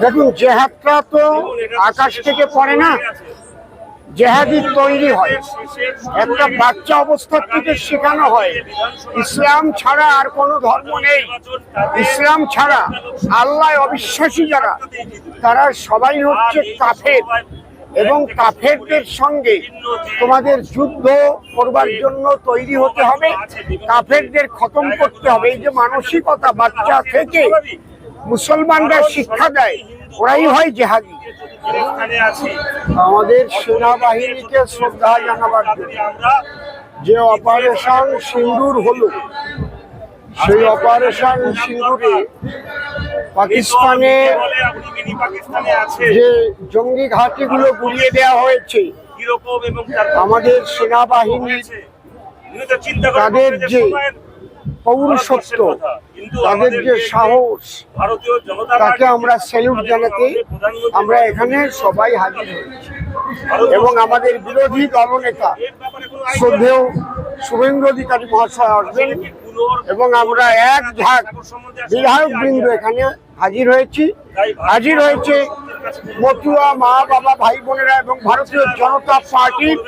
দেখুন, জেহাদটা তো আকাশ থেকে পড়ে না। জেহাদি তৈরি হয়। একটা বাচ্চা অবস্থার থেকে শেখানো হয়। ইসলাম ছাড়া আর কোনো ধর্ম নেই। ইসলাম ছাড়া আল্লাহ অবিশ্বাসী যারা, তারা সবাই হচ্ছে কাফের। এবং কাফেরদের সঙ্গে তোমাদের যুদ্ধ করবার জন্য তৈরি হতে হবে। কাফেরদের খতম করতে হবে। এই যে মানসিকতা বাচ্চা থেকে মুসলমানরা শিক্ষা দেয়, ওরাই হয় জেহাদি। আমাদের সেনাবাহিনীকে শ্রদ্ধা জানাবার যে অপারেশন সিন্দুর হলো, সেই অপারেশন সিন্দুরে পাকিস্তানে যে জঙ্গি ঘাঁটিগুলো গুড়িয়ে দেওয়া হয়েছে, আমাদের করে তাদের যে পৌরসত্ব তাদের যে সাহস তাকে আমরা স্যালুট জানাতে আমরা এখানে সবাই হাজির হয়েছি। এবং আমাদের বিরোধী দলনেতা শ্রদ্ধেয় শুভেন্দু অধিকারী মহাশয় আসবেন এবং আমরা এক ঝাঁক বিধায়ক বৃন্দ এখানে হাজির হয়েছি। হাজির হয়েছে মতুয়া মা বাবা ভাই বোনেরা এবং ভারতীয় জনতা পার্টির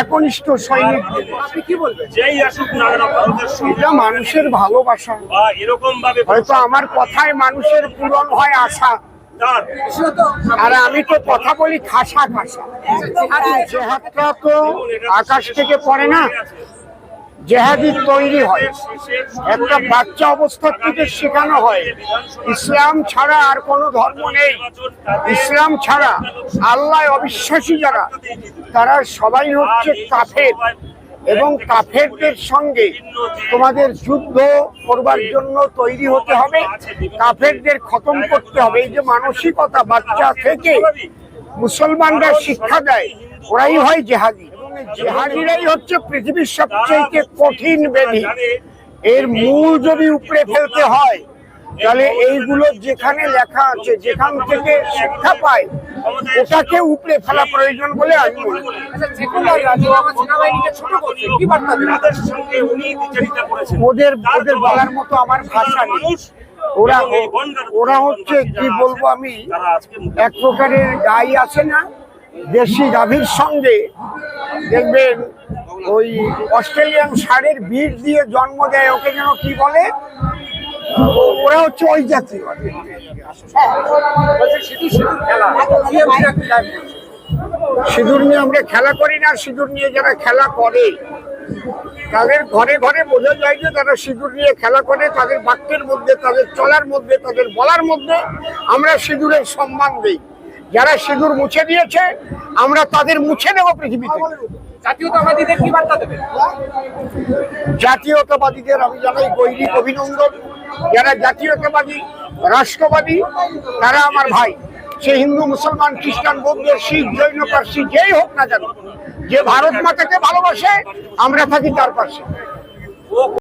একনিষ্ঠ সৈনিক আপনি কি বলবেন? যেই আসুক না কেন ভারতের সঙ্গে। এটা মানুষের ভালোবাসা। এরকম ভাবে হয়তো আমার কথায় মানুষের পূরণ হয় আশা। আর আমি তো কথা বলি খাসা খাসা জেহাদটা তো আকাশ থেকে পড়ে না। জেহাদি তৈরি হয়। একটা বাচ্চা অবস্থার থেকে শেখানো হয়, ইসলাম ছাড়া আর কোনো ধর্ম নেই। ইসলাম ছাড়া আল্লাহ অবিশ্বাসী যারা, তারা সবাই হচ্ছে কাফের। এবং কাফেরদের সঙ্গে তোমাদের যুদ্ধ করবার জন্য তৈরি হতে হবে, কাফেরদের খতম করতে হবে। এই যে মানসিকতা বাচ্চা থেকে মুসলমানরা শিক্ষা দেয়, ওরাই হয় জেহাদি। এবং হচ্ছে পৃথিবীর সবচেয়ে কঠিন ব্যাধি এর মূল যদি উপড়ে ফেলতে হয় তাহলে এইগুলো যেখানে লেখা আছে যেখান থেকে শিক্ষা পায় ওটাকে উপড়ে ফেলা প্রয়োজন বলে আমি মনে সঙ্গে উনি দ্বিচারিতা করেছেন। ওদের ওদের বলার মতো আমার ভাষা নেই। ওরা ওরা হচ্ছে কি বলব আমি? এক প্রকারের গাই আছে না? দেশি গাভীর সঙ্গে দেখবেন ওই অস্ট্রেলিয়ান ষাঁড়ের বীজ দিয়ে জন্ম দেয়, ওকে যেন কি বলে? ওরা হচ্ছে ওই জাতীয় সিঁদুর নিয়ে আমরা খেলা করি না, সিঁদুর নিয়ে যারা খেলা করে, তাদের ঘরে ঘরে বোঝা যায় যে তারা সিঁদুর নিয়ে খেলা করে, তাদের বাক্যের মধ্যে, তাদের চলার মধ্যে, তাদের বলার মধ্যে আমরা সিঁদুরের সম্মান দিই। যারা সিঁদুর মুছে দিয়েছে আমরা তাদের মুছে দেবো পৃথিবীতে। জাতীয়তাবাদীদের কি বার্তা দেবে জাতীয়তাবাদীদের আমি জানাই গৈরিক অভিনন্দন। যারা জাতীয়তাবাদী রাষ্ট্রবাদী তারা আমার ভাই। সে হিন্দু মুসলমান খ্রিস্টান বৌদ্ধ শিখ জৈন পার্সি যেই হোক না কেন যে ভারত মাতাকে ভালোবাসে আমরা থাকি তার পাশে।